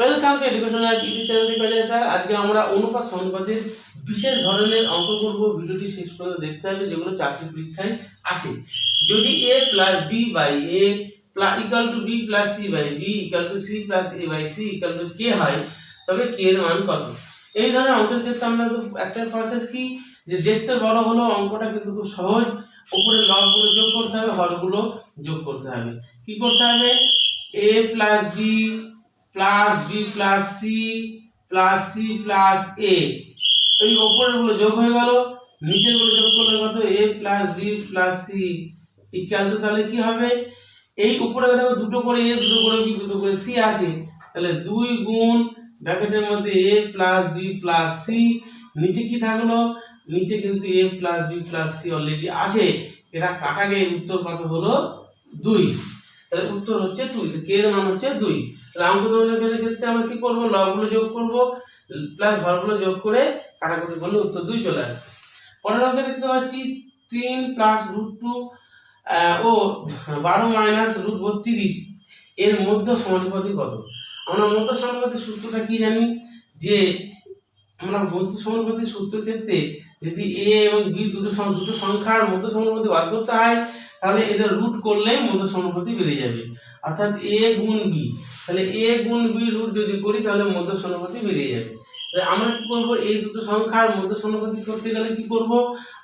Welcome to educational YouTube channel থেকে sir আজকে আমরা অনুপাত সমানুপাতের বিশেষ ধরনের অঙ্ক করব ভিডিওটি শেষ পর্যন্ত দেখতে হবে, যেগুলো চাকরি পরীক্ষায় আসে। যদি A plus B by A equal to B plus C by B equal to C plus A by C equal to K হয়, তবে কে এর মান কত? এই ধরনের অঙ্কের ক্ষেত্রে আমরা একটা প্রসেস কি, যে দেখতে বড় হলো অঙ্কটা কিন্তু খুব সহজ, উপরে লবগুলো যোগ করতে হবে, হরগুলো যোগ করতে হবে। কি করতে হবে? A plus B plus B plus C plus C plus A এই ওপরেরগুলো যোগ হয়ে গেল নিচেরগুলো যোগ করলে কত? A plus B plus C equal to তাহলে কি হবে? এই উপরে দেখো দুটো করে এ দুটো করে বি দুটো করে সি আছে। তাহলে দুই গুণ ব্র্যাকেটের মধ্যে A plus B plus C নিচে কি থাকল? নিচে কিন্তু A plus B plus C already আছে। এটা কাটা গিয়ে উত্তর কত হলো? দুই। তাহলে উত্তর হচ্ছে দুই কে এর মান হচ্ছে দুই? তাহলে অঙ্ক দমনের ক্ষেত্রে আমরা কি করব? লবগুলো যোগ করব প্লাস ভরগুলো যোগ করে কাটাকুটি করলে উত্তর দুই চলে আসবে। পরের অঙ্কে দেখতে পাচ্ছি তিন প্লাস রুট টু ও বারো মাইনাস রুট বত্রিশ, এর মধ্য সমানুপাতি কত? আমরা মধ্য সমানুপাতির সূত্রটা কি জানি? যে আমরা মধ্য সমানুপাতির সূত্রের ক্ষেত্রে যদি এ এবং বি দুটো দুটো সংখ্যার মধ্য সমানুপাতি বার করতে হয় তাহলে এদের রুট করলে মধ্য সমানুপাতি বেরিয়ে যাবে। অর্থাৎ এ গুণ বি। তাহলে এ গুণ বি রুট যদি করি, তাহলে মধ্য সমানুপাতি বেরিয়ে যাবে। আমরা কি করব? এই দুটো সংখ্যার মধ্য সমানুপাতি করতে গেলে কি করব?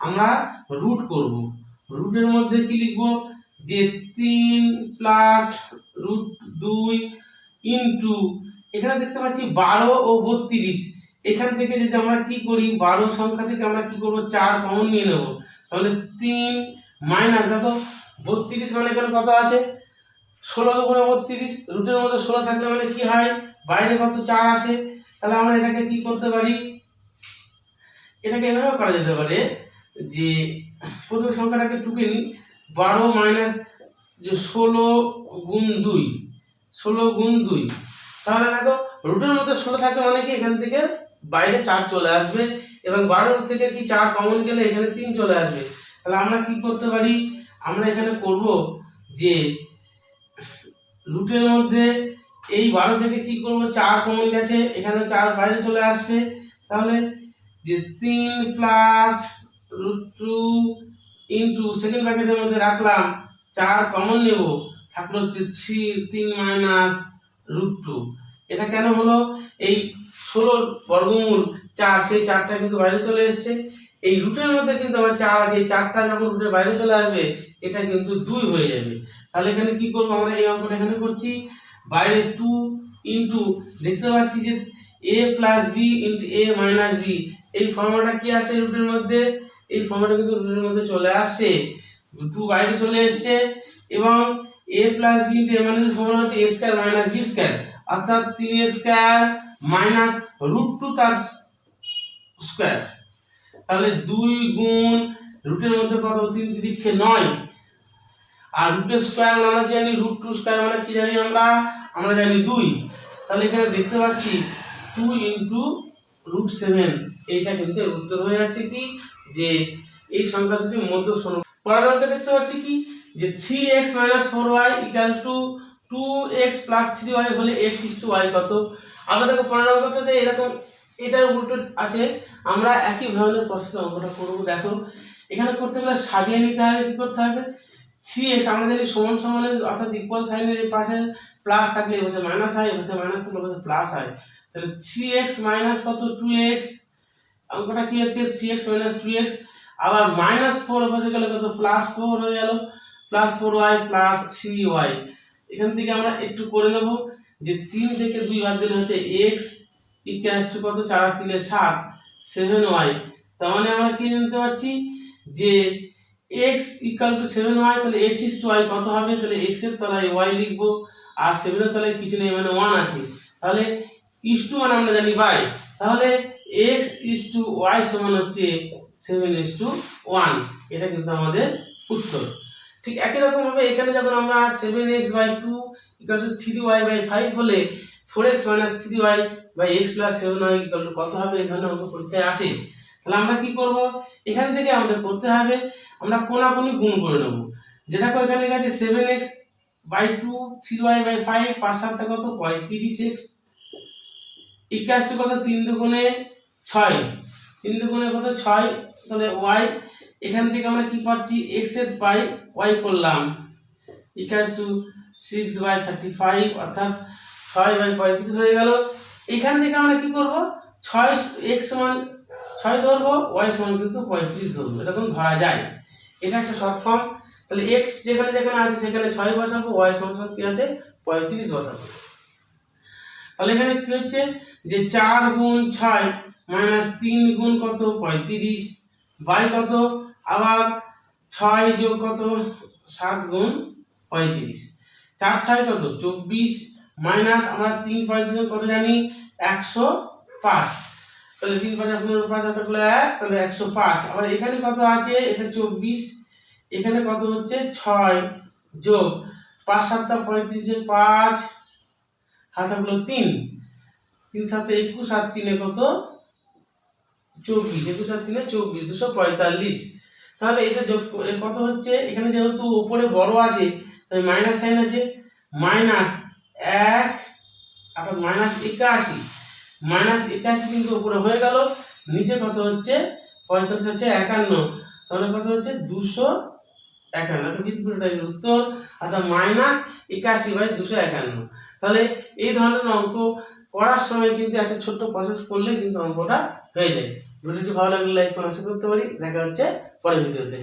আমরা রুট করব। রুটের মধ্যে কি লিখব? যে তিন প্লাস রুট দুই ইন্টু এখানে দেখতে পাচ্ছি বারো ও বত্রিশ। এখান থেকে যদি আমরা কি করি? বারো সংখ্যা থেকে আমরা কি করব? চার কমন নিয়ে নেব। তাহলে তিন মাইনাস দেখো বত্রিশ মানে এখানে কত আছে? ষোলো দুগুণে বত্রিশ, রুটের মধ্যে ষোলো থাকলে মানে কি হয়? বাইরে কত চার আসে? তাহলে আমরা এটাকে কি করতে পারি? এটাকে এভাবে করা যেতে পারে যে প্রথম সংখ্যাটাকে টুকে নিই। বারো মাইনাস যে ষোলো গুণ দুই, ষোলো গুণ দুই। তাহলে দেখো রুটের মধ্যে ষোলো থাকে মানে কি? এখান থেকে বাইরে চার চলে আসবে এবং বারোর থেকে কি চার কমন গেলে এখানে তিন চলে আসবে। তাহলে আমরা কি করতে পারি? আমরা এখানে করব যে রুটের মধ্যে এই বারো থেকে কি করব? চার কমন গেছে এখানে চার বাইরে চলে আসছে। তাহলে যে তিন plus root two into second ব্র্যাকেটের মধ্যে রাখলাম, চার কমন নেব। থাকল হচ্ছে থ্রি, তিন মাইনাস রুট টু এটা কেন হলো? এই ষোলোর বর্গমূল চার, সেই চারটা কিন্তু বাইরে চলে এসছে। এই রুটের মধ্যে কিন্তু আবার চার আছে চারটা যখন রুটের বাইরে চলে আসবে, এটা কিন্তু দুই হয়ে যাবে। তাহলে এখানে কি করব আমরা? এই অঙ্কটা এখানে করছি। বাইরে টু ইন্টু দেখতে পাচ্ছি যে A plus B into A minus B এই ফর্মুলাটা কি আসে রুটের মধ্যে? এই ফর্মুলাটা কিন্তু রুটের মধ্যে চলে আসছে। টু বাইরে চলে এসছে এবং A plus B into A minus formula হচ্ছে A square minus B square অর্থাৎ তিন স্কয়ার মাইনাস রুট টু তার স্কয়ার তাহলে দুই গুণ রুটের মধ্যে কত? তিন তিরিক্ষে নয়। আর রুটের স্কোয়ার আমরা জানি? রুট টু স্কোয়ার মানে কি জানি আমরা? আমরা জানি দুই। তাহলে এখানে দেখতে পাচ্ছি টু ইন্টু রুট সেভেন এইটা কিন্তু উত্তর হয়ে যাচ্ছে কি? যে এই সংখ্যা যদি মধ্য সম পরের অঙ্কে দেখতে পাচ্ছি কি? যে three x minus four y equal to two x plus three y হলে এক্স ইস টু ওয়াই কত? আমরা দেখো পরের অঙ্কটাতে এরকম এটার উল্টো আছে। আমরা একই ধরনের প্রসেসে অঙ্কটা করব। দেখো, এখানে করতে গেলে সাজিয়ে নিতে হবে, কী করতে হবে? থ্রি এক্স আমরা জানি সমান সমানের অর্থাৎ ইকুয়াল সাইনের এই পাশে প্লাস থাকলে এ পাশে মাইনাস হয় এ পাশে মাইনাস থাকলে পাশে প্লাস হয়। তাহলে থ্রি এক্স মাইনাস কত? টু এক্স অঙ্কটা কী হচ্ছে? Three x minus two x আবার মাইনাস ফোর পাশে গেলে কত? প্লাস ফোর হয়ে গেল। Plus four y plus three y এখান থেকে আমরা একটু করে নেব যে তিন থেকে দুই বাদ দিলে হচ্ছে এক্স ইকুয়াস টু কত? চার তিনে সাত সেভেন ওয়াই তার মানে আমরা কি জানতে পারছি? যে x equal to seven y তাহলে এক্স ইস টু ওয়াই কত হবে? তাহলে এক্সের তলায় ওয়াই লিখব, আর সেভেনের তলায় কিছু নেই মানে ওয়ান আছে। তাহলে ইস টু মানে আমরা জানি বাই তাহলে এক্স ইস টু ওয়াই সমান হচ্ছে সেভেন ইস টু ওয়ান এটা কিন্তু আমাদের উত্তর। ঠিক একই রকম ভাবে এখানে যখন আমরা seven x by two equal to three y by five হলে four x minus three y by x plus seven y কত হবে? এই ধরনের অঙ্ক পরীক্ষায় আসে। তাহলে আমরা কি করব? এখান থেকে আমাদের করতে হবে, আমরা কোনাকুনি গুণ করে নেব। যে দেখো এখানে আছে seven x by two three y by five পাঁচ সাতটা কত? পঁয়ত্রিশ এক্স ইকাশ টু কত? তিন দুগুণে ছয়। তিন দুগুণে কত? ছয়। তাহলে ওয়াই এখান থেকে আমরা কি পাচ্ছি এক্সের বাই ওয়াই করলাম। Equals to six by thirty five অর্থাৎ ছয় বাই পঁয়ত্রিশ হয়ে গেল। এখান থেকে আমরা কি করব? ছয় এক্স সমান ছয় ধরবো ওয়াই সমান কিন্তু পঁয়ত্রিশ ধরবো। এরকম ধরা যায়? এটা একটা শর্ট ফর্ম তাহলে এক্স যেখানে যেখানে আছে, সেখানে ছয় বসাবো ওয়াই সমান সমান কি আছে? পঁয়ত্রিশ বসাবো। তাহলে এখানে কি হচ্ছে? যে চার গুণ ছয় মাইনাস তিন গুণ কত? পঁয়ত্রিশ। বাই কত? আবার ছয় যোগ কত? সাত গুণ পঁয়ত্রিশ। চার ছয় কত? চব্বিশ। মাইনাস আমরা তিন পঁয়ত্রিশ কত জানি? একশো পাঁচ। তাহলে তিন পাঁচ পনেরো পাঁচ হাতে করলে এক, তাহলে একশো পাঁচ। আবার এখানে কত আছে? এটা চব্বিশ। এখানে কত হচ্ছে? ছয় যোগ পাঁচ সাতটা পঁয়ত্রিশে পাঁচ। হাতাগুলো তিন। তিন সাথে একুশ আর তিনে কত? চব্বিশ। একুশ আর তিনে চব্বিশ, দুশো পঁয়তাল্লিশ। তাহলে এটা যোগ কত হচ্ছে? এখানে যেহেতু উপরে বড় আছে, তাই মাইনাস সাইন আছে। মাইনাস এক অর্থাৎ মাইনাস একাশি। মাইনাস একাশি কিন্তু উপরে হয়ে গেল। নিচে কত হচ্ছে? পঁয়তাল্লিশ হচ্ছে একান্ন। তাহলে কত হচ্ছে? দুশো একান্ন। বৃত্তগুলো উত্তর। অর্থাৎ মাইনাস একাশি বাই দুশো একান্ন। তাহলে এই ধরনের অঙ্ক করার সময় কিন্তু একটা ছোট্ট প্রসেস করলে কিন্তু অঙ্কটা হয়ে যায়। ভিডিওটি ভালো লাগলে লাইক করে করতে পারি। দেখা হচ্ছে পরের ভিডিওতে।